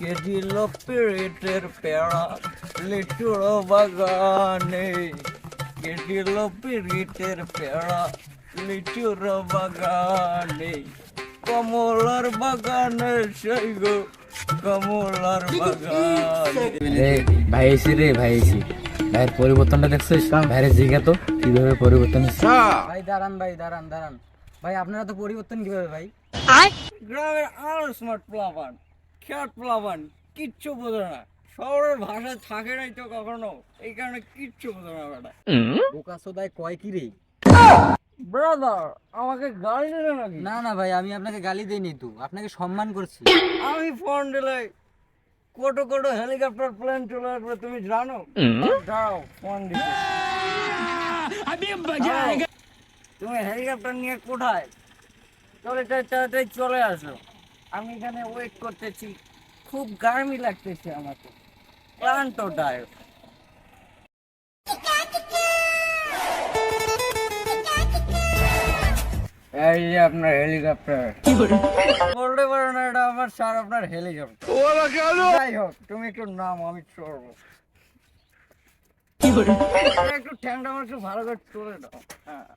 কে দিল পিরিতের পেড়া লিচুর বাগানে। কে দিল পিরিতের পেড়া লিচুর বাগানে। কমলার বাগানে সেই গো কমলার বাগানে। রে ভাই রে ভাই এসি। ভাইয়ের পরিবর্তনটা দেখছিস? ভাইয়ের জিজ্ঞা তো কীভাবে পরিবর্তন ভাই দাঁড়ান ভাই দাঁড়ান দাঁড়ান। ভাই আপনারা তো পরিবর্তন কীভাবে ভাই? গ্রামের আরও স্মার্ট প্লাবান খেয়াট প্লাবান কিচ্ছু বোঝে না। শহরের ভাষা থাকে নাই তো কখনো এই কারণে কিচ্ছু বোঝে না বেটা বোকা সোদায় কয় কি রে? ব্রাদার আমাকে গালি দিলে নাকি? না না ভাই আমি আপনাকে গালি দিইনি তো আপনাকে সম্মান করছি। আমি ফোন দিলে কোটো কোটো হেলিকপ্টার প্লেন চলে আসবে তুমি জানো? দাও ফোন দিতে হ্যালো, তুমি হেলিকপ্টার নিয়ে কোথায়? চলে তাড়াতাড়ি চলে আসো। আমি এখানে ওয়েট করতেছি। খুব গার্মি লাগতেছে আমাকে। ক্লান্ত টায়ার এই যে আপনার হেলিকপ্টার। বলতে না, এটা আমার স্যার, আপনার হেলিকপ্টার। যাই হোক, তুমি একটু নাম, আমি চড়বো। একটু ঠ্যাংটা আমার একটু ভালো করে চলে দাও। হ্যাঁ।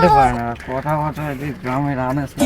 শুনতে পারে না। কথা কথা এদিক গ্রামের আনেস না